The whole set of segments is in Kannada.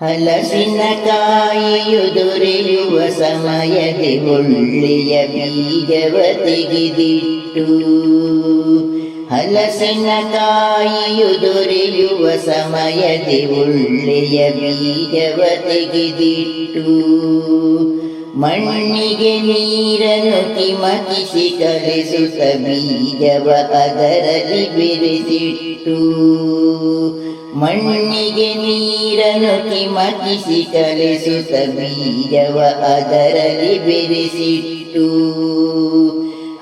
ಹಲಸಿನಕಾಯಿಯು ದೊರೆಯುವ ಸಮಯದಿ ಒಳ್ಳೆಯ ಬೀಜವ ತೆಗೆದಿಟ್ಟು ಹಲಸಿನಕಾಯಿಯುದುರಿಯುವ ಸಮಯದಿ ಒಳ್ಳೆಯ ಬೀಜವ ತೆಗೆದಿಟ್ಟು ಮಣ್ಣಿಗೆ ನೀರನ್ನು ತಿಮಕಿಸಿ ಕಲಿಸುತ್ತ ಬೀಜವ ಅದರಲ್ಲಿ ಬಿರಿಸಿಟ್ಟು. ಮಣ್ಣಿಗೆ ನೀರನ್ನು ತಿಮಕಿಸಿ ಕಲಿಸುತ್ತ ಬೀಜವ ಅದರಲ್ಲಿ ಬಿರಿಸಿಟ್ಟು.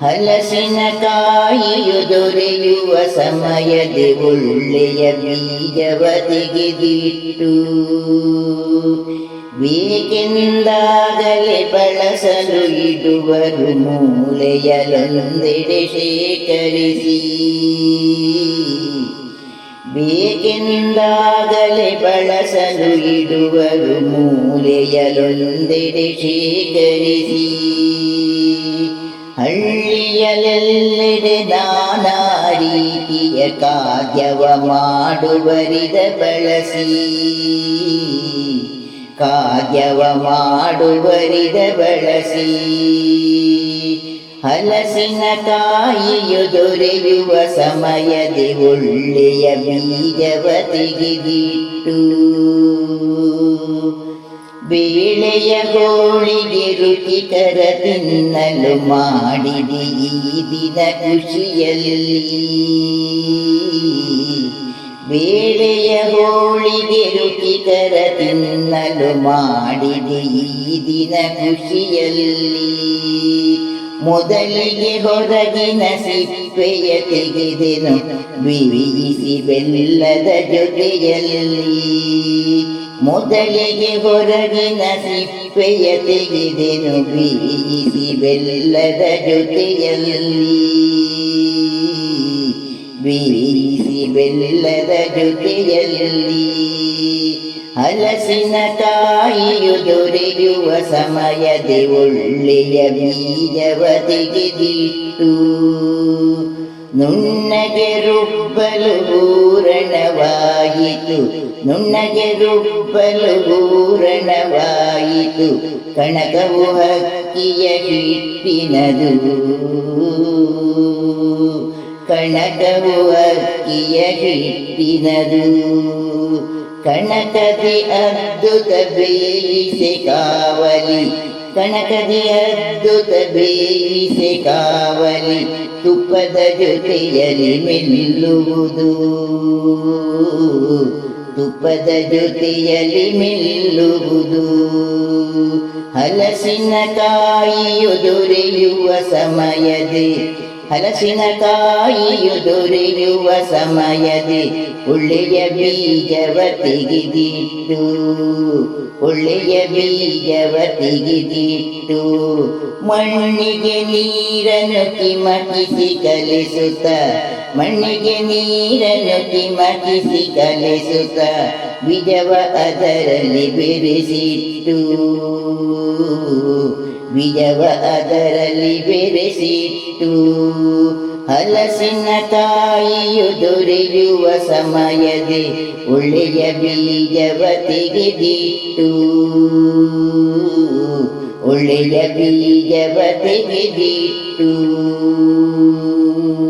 ಹಲಸಿನ ಕಾಯಿಯು ದೊರೆಯುವ ಸಮಯದ ಒಳ್ಳೆಯ ಬೀಜವ ತೆಗೆದಿಟ್ಟು. ಬೇಕೆಂದಾಗಲೇ ಬಳಸಲು ಇಡುವರು ಮೂಲೆಯಲೊಂದೆಡೆ ಶೇಖರಿಸಿ. ಬೇಕೆಂದಾಗಲೇ ಬಳಸಲು ಇಡುವರು ಮೂಲೆಯಲೊಂದೆಡೆ ಶೇಖರಿಸಿ. ಹಳ್ಳಿಯಲೆಲ್ಲೆಡೆ ನಾನಾ ರೀತಿಯ ಕಾದ್ಯವ ಮಾಡುವರಿದ ಬಳಸಿ. ಕಾದ್ಯವ ಮಾಡುವರಿದ ಬಳಸಿ. ಹಲಸಿನ ತಾಯಿಯು ದೊರೆಯುವ ಸಮಯದಿ ಒಳ್ಳೆಯ ಬೀಜವ ತೆಗೆದಿಟ್ಟು. ಬೇಳೆಯ ಗೋಳಿಗೆ ರುಚಿಕರ ತಿನ್ನಲು ಮಾಡಿದೆ ಈ ದಿನ ಖುಷಿಯಲ್ಲಿ ಬೇಳೆಯ ಹೋಳಿಗೆ ರುಚಿಕರ ತಿನ್ನಲು ಮಾಡಿದಿ ಈ ದಿನ ಖುಷಿಯಲ್ಲಿ ಮೊದಲಿಗೆ ಹೊರಗಿನ ಸಿಪ್ಪೆಯ ತೆಗೆದೆನು ಬಿರಿಯಿಸಿ ಬೆಲ್ಲದ ಜೊತೆಯಲ್ಲಿ ಮೊದಲಿಗೆ ಹೊರಗಿನ ಸಿಪ್ಪೆಯ ತೆಗೆದೆನು ಬಿರಿಯಿಸಿ ಬೆಲ್ಲದ ಜೊತೆಯಲ್ಲಿ ಬಿರಿಯಿಸಿ ಬೆಲ್ಲದ ಜೊತೆಯಲ್ಲಿ ಹಲಸಿನಕಾಯಿಯು ದೊರೆಯುವ ಸಮಯದ ಒಳ್ಳೆಯ ಬೀಜವ ತೆಗೆದಿಟ್ಟು ನುಣ್ಣಗೆ ರುಬ್ಬಲು ಹೂರಣವಾಯಿತು ನುಣ್ಣಗೆ ರುಬ್ಬಲು ಹೂರಣವಾಯಿತು ಕಣಕವು ಹಕ್ಕಿಯ ಹಿಟ್ಟಿನದು ಕಣಕವು ಅಕ್ಕಿಯ ಹಿಟ್ಟಿನದು. ಕಣಕದಿ ಅದ್ಭುತ ಬೇಯಿಸಿ ಕಾವಲಿ. ಕಣಕದಿ ಅದ್ಭುತ ಬೇಯಿಸಿ ಕಾವಲಿ. ತುಪ್ಪದ ಜೊತೆಯಲ್ಲಿ ಮಿಲ್ಲುವುದು. ತುಪ್ಪದ ಜೊತೆಯಲ್ಲಿ ಮಿಲ್ಲುವುದು. ಹಲಸಿನ ಕಾಯಿಯು ದೊರೆಯುವ ಸಮಯದೇ. ಹಲಸಿನಕಾಯಿಯು ದೊರೆಯುವ ಸಮಯದಿ ಒಳ್ಳೆಯ ಬೀಜವ ತೆಗೆದಿಟ್ಟು ಒಳ್ಳೆಯ ಬೀಜವ ತೆಗೆದಿಟ್ಟು, ಮಣ್ಣಿಗೆ ನೀರನ್ನು ಕಿಮಕಿಸಿ ಕಲಿಸುತ್ತ, ಮಣ್ಣಿಗೆ ನೀರನ್ನು ಕಿಮಕಿಸಿ ಕಲಿಸುತ್ತ ಬೀಜವ ಅದರಲ್ಲಿ ಬೆರೆಸಿಟ್ಟು. ಬೀಜವ ಅದರಲ್ಲಿ ಬೆರೆಸಿಟ್ಟು ಹಲಸಿನಕಾಯಿಯು ದೊರೆಯುವ ಸಮಯದೆ ಒಳ್ಳೆಯ ಬೀಜವ ತೆಗೆದಿಟ್ಟು ಒಳ್ಳೆಯ ಬೀಜವ ತೆಗೆದಿಟ್ಟು.